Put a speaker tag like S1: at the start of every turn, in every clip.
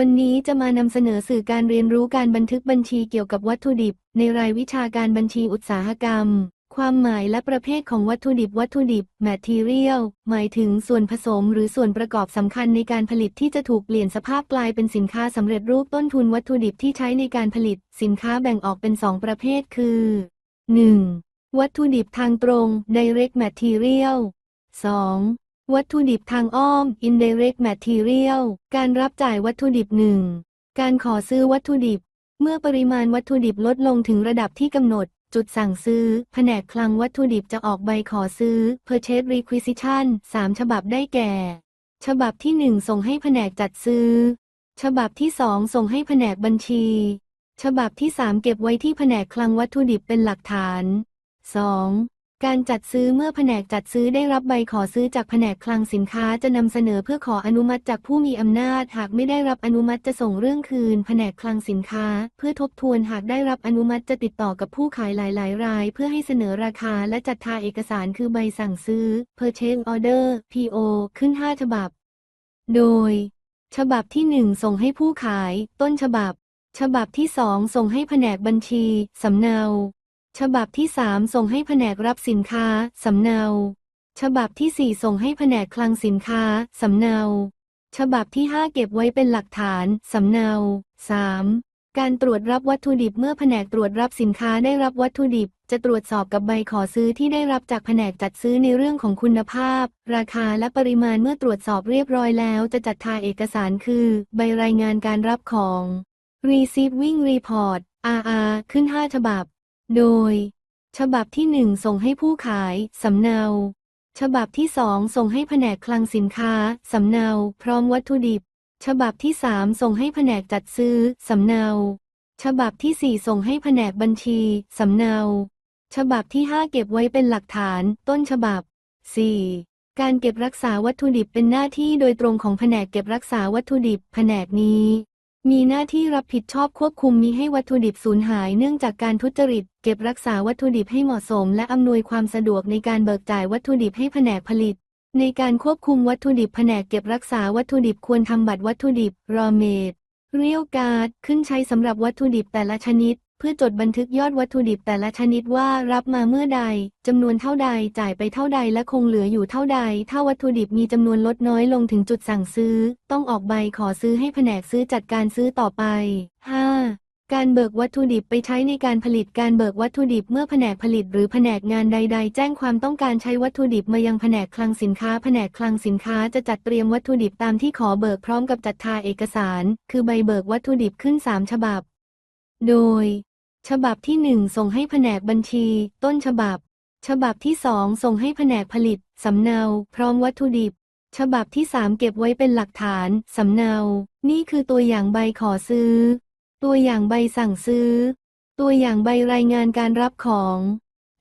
S1: วันนี้จะมานำเสนอสื่อการเรียนรู้การบันทึกบัญชีเกี่ยวกับวัตถุดิบ ในรายวิชาการบัญชีอุตสาหกรรม ความหมายและประเภทของวัตถุดิบวัตถุดิบ material หมายถึงส่วนผสมหรือส่วนประกอบสำคัญในการผลิตที่จะถูกเปลี่ยนสภาพกลายเป็นสินค้าสำเร็จรูปต้นทุนวัตถุดิบที่ใช้ในการผลิต สินค้าแบ่งออกเป็น2ประเภทคือ 1. วัตถุดิบทางตรง direct material 2. วัตถุดิบทางอ้อม indirect material การรับจ่ายวัตถุดิบหนึ่งการขอซื้อวัตถุดิบ เมื่อปริมาณวัตถุดิบลดลงถึงระดับที่กำหนด จุดสั่งซื้อ แผนกคลังวัตถุดิบจะออกใบขอซื้อ purchase requisition 3 ฉบับได้แก่ ฉบับที่ 1 ส่งให้แผนกจัดซื้อ ฉบับที่ 2 ส่งให้แผนกบัญชี ฉบับที่ 3 เก็บไว้ที่แผนกคลังวัตถุดิบเป็นหลักฐาน 2. การจัดซื้อเมื่อแผนกจัดซื้อได้รับใบขอซื้อจากแผนกคลังสินค้าจะนำเสนอเพื่อขออนุมัติจากผู้มีอำนาจ หากไม่ได้รับอนุมัติจะส่งเรื่องคืน แผนกคลังสินค้า เพื่อทบทวนหากได้รับอนุมัติจะติดต่อกับผู้ขายหลาย ๆ ราย เพื่อให้เสนอราคาและจัดทาเอกสารคือใบสั่งซื้อ purchase order PO ขึ้น 5 ฉบับ โดย ฉบับที่ 1 ส่งให้ผู้ขาย ต้นฉบับ ฉบับที่ 2 ส่งให้แผนกบัญชีสำเนา ฉบับที่3ส่งให้แผนกรับสินค้า สำเนา ฉบับที่4ส่งให้แผนกคลังสินค้า สำเนา ฉบับที่5เก็บไว้เป็นหลักฐาน สำเนา 3. การตรวจรับวัตถุดิบเมื่อแผนกตรวจรับสินค้าได้รับวัตถุดิบ จะตรวจสอบกับใบขอซื้อที่ได้รับจากแผนกจัดซื้อในเรื่องของคุณภาพ ราคาและปริมาณเมื่อตรวจสอบเรียบร้อยแล้ว จะจัดทาเอกสารคือ ใบรายงานการรับของ Receiving Report RR ขึ้น 5 ฉบับ โดย ฉบับที่1ส่งให้ผู้ขายสำเนา ฉบับที่2ส่งให้แผนกคลังสินค้าสำเนา พร้อมวัตถุดิบ ฉบับที่3ส่งให้แผนกจัดซื้อสำเนา ฉบับที่4ส่งให้แผนกบัญชีสำเนา ฉบับที่5เก็บไว้เป็นหลักฐาน ต้นฉบับ 4. การเก็บรักษาวัตถุดิบเป็นหน้าที่โดยตรงของแผนกเก็บรักษาวัตถุดิบ แผนกนี้ มีหน้าที่รับผิดชอบควบคุมมิให้วัตถุดิบสูญหายเนื่องจากการทุจริต เก็บรักษาวัตถุดิบให้เหมาะสม และอำนวยความสะดวกในการเบิกจ่ายวัตถุดิบให้แผนกผลิต ในการควบคุมวัตถุดิบแผนกเก็บรักษาวัตถุดิบควรทำบัตรวัตถุดิบรอเมดเรียวการ์ดขึ้นใช้สำหรับวัตถุดิบแต่ละชนิด เพื่อจดบันทึกยอดวัตถุดิบแต่ละชนิดว่ารับมาเมื่อใดจำนวนเท่าใดจ่ายไปเท่าใดและคงเหลืออยู่เท่าใด ถ้าวัตถุดิบมีจำนวนลดน้อยลงถึงจุดสั่งซื้อ ต้องออกใบขอซื้อให้แผนกซื้อจัดการซื้อต่อไป 5. การเบิกวัตถุดิบไปใช้ในการผลิตการเบิกวัตถุดิบเมื่อแผนกผลิตหรือแผนกงานใด ๆ แจ้งความต้องการใช้วัตถุดิบมายังแผนกคลังสินค้า แผนกคลังสินค้าจะจัดเตรียมวัตถุดิบตามที่ขอเบิกพร้อมกับจัดทาเอกสาร คือใบเบิกวัตถุดิบขึ้น 3 ฉบับ โดย ฉบับที่1ส่งให้แผนกบัญชี ต้นฉบับ ฉบับที่2ส่งให้แผนกผลิต สำเนา พร้อมวัตถุดิบ ฉบับที่3เก็บไว้เป็นหลักฐาน สำเนา นี่คือตัวอย่างใบขอซื้อ ตัวอย่างใบสั่งซื้อ ตัวอย่างใบรายงานการรับของ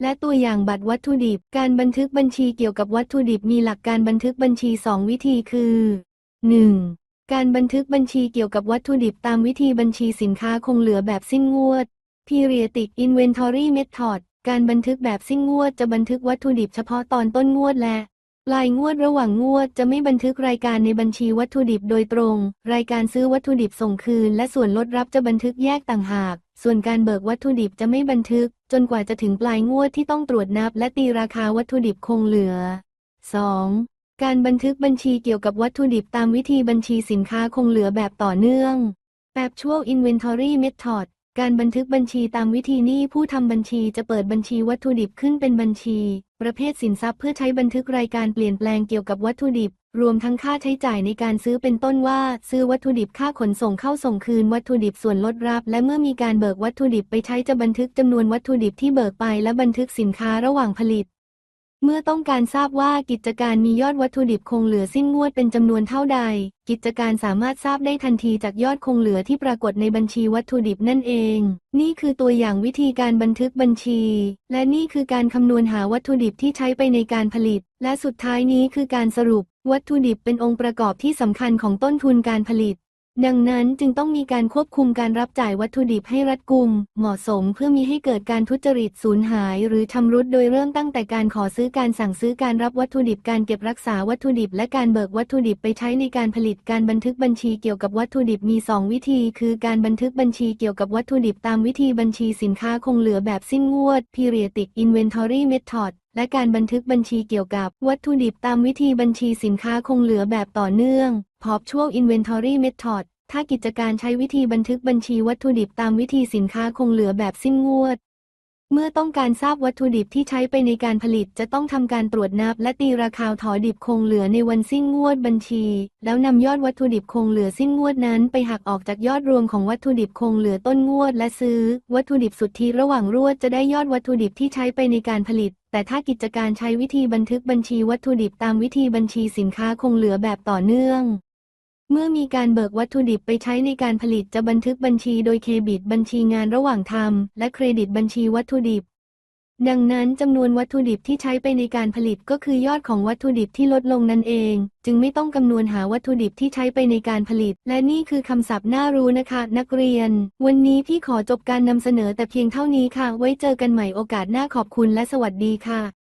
S1: และตัวอย่างบัตรวัตถุดิบ การบันทึกบัญชีเกี่ยวกับวัตถุดิบมีหลักการบันทึกบัญชี 2 วิธีคือ 1. การบันทึกบัญชีเกี่ยวกับวัตถุดิบตามวิธีบัญชีสินค้าคงเหลือแบบสิ้นงวด Periodic Inventory Method การบันทึกแบบสิ้นงวดจะบันทึกวัตถุดิบเฉพาะตอนต้นงวดและปลายงวดระหว่างงวดจะไม่บันทึกรายการในบัญชีวัตถุดิบโดยตรง รายการซื้อวัตถุดิบส่งคืน และส่วนลดรับจะบันทึกแยกต่างหาก ส่วนการเบิกวัตถุดิบจะไม่บันทึก จนกว่าจะถึงปลายงวดที่ต้องตรวจนับ และตีราคาวัตถุดิบคงเหลือ 2. การบันทึกบัญชีเกี่ยวกับวัตถุดิบตามวิธีบัญชีสินค้าคงเหลือแบบต่อเนื่อง Perpetual Inventory Method การบันทึกบัญชีตามวิธีนี้ผู้ทำบัญชีจะเปิดบัญชีวัตถุดิบขึ้นเป็นบัญชี ประเภทสินทรัพย์เพื่อใช้บันทึกรายการเปลี่ยนแปลงเกี่ยวกับวัตถุดิบ รวมทั้งค่าใช้จ่ายในการซื้อเป็นต้นว่า ซื้อวัตถุดิบค่าขนส่งเข้าส่งคืนวัตถุดิบส่วนลดรับ และเมื่อมีการเบิกวัตถุดิบไปใช้จะบันทึกจำนวนวัตถุดิบที่เบิกไปและบันทึกสินค้าระหว่างผลิต เมื่อต้องการทราบว่ากิจการมียอดวัตถุดิบคงเหลือสิ้นงวดเป็นจำนวนเท่าใด กิจการสามารถทราบได้ทันทีจากยอดคงเหลือที่ปรากฏในบัญชีวัตถุดิบนั่นเอง นี่คือตัวอย่างวิธีการบันทึกบัญชี และนี่คือการคำนวณหาวัตถุดิบที่ใช้ไปในการผลิต และสุดท้ายนี้คือการสรุป วัตถุดิบเป็นองค์ประกอบที่สำคัญของต้นทุนการผลิต ดังนั้นจึงต้องมีการควบคุมการรับจ่ายวัตถุดิบให้รัดกุม เหมาะสมเพื่อมีให้เกิดการทุจริตสูญหาย หรือชำรุดโดยเริ่มตั้งแต่การขอซื้อการสั่งซื้อการรับวัตถุดิบการเก็บรักษาวัตถุดิบ และการเบิกวัตถุดิบไปใช้ในการผลิตการบันทึกบัญชีเกี่ยวกับวัตถุดิบมี 2 วิธี คือการบันทึกบัญชีเกี่ยวกับวัตถุดิบตามวิธีบัญชีสินค้าคงเหลือแบบสิ้นงวด periodic inventory method และการบันทึกบัญชีเกี่ยวกับวัตถุดิบตามวิธีบัญชีสินค้าคงเหลือแบบต่อเนื่อง perpetual inventory method ถ้ากิจการใช้วิธีบันทึกบัญชีวัตถุดิบตามวิธีสินค้าคงเหลือแบบสิ้นงวด เมื่อต้องการทราบวัตถุดิบที่ใช้ไปในการผลิตจะต้องทำการตรวจนับ และตีราคาถอดิบคงเหลือในวันสิ้นงวดบัญชี แล้วนำยอดวัตถุดิบคงเหลือสิ้นงวดนั้น ไปหักออกจากยอดรวมของวัตถุดิบคงเหลือต้นงวด และซื้อ วัตถุดิบสุทธิระหว่างรวดจะได้ยอดวัตถุดิบที่ใช้ไปในการผลิต แต่ถ้ากิจการใช้วิธีบันทึกบัญชีวัตถุดิบตามวิธีบัญชีสินค้าคงเหลือแบบต่อเนื่อง เมื่อมีการเบิกวัตถุดิบไปใช้ในการผลิตจะบันทึกบัญชีโดยเครดิตบัญชีงานระหว่างทำและเครดิตบัญชีวัตถุดิบ ดังนั้นจำนวนวัตถุดิบที่ใช้ไปในการผลิตก็คือยอดของวัตถุดิบที่ลดลงนั่นเอง จึงไม่ต้องคำนวณหาวัตถุดิบที่ใช้ไปในการผลิต และนี่คือคำศัพท์น่ารู้นะคะ นักเรียน วันนี้พี่ขอจบการนำเสนอแต่เพียงเท่านี้ค่ะ ไว้เจอกันใหม่โอกาสหน้าขอบคุณและสวัสดีค่ะ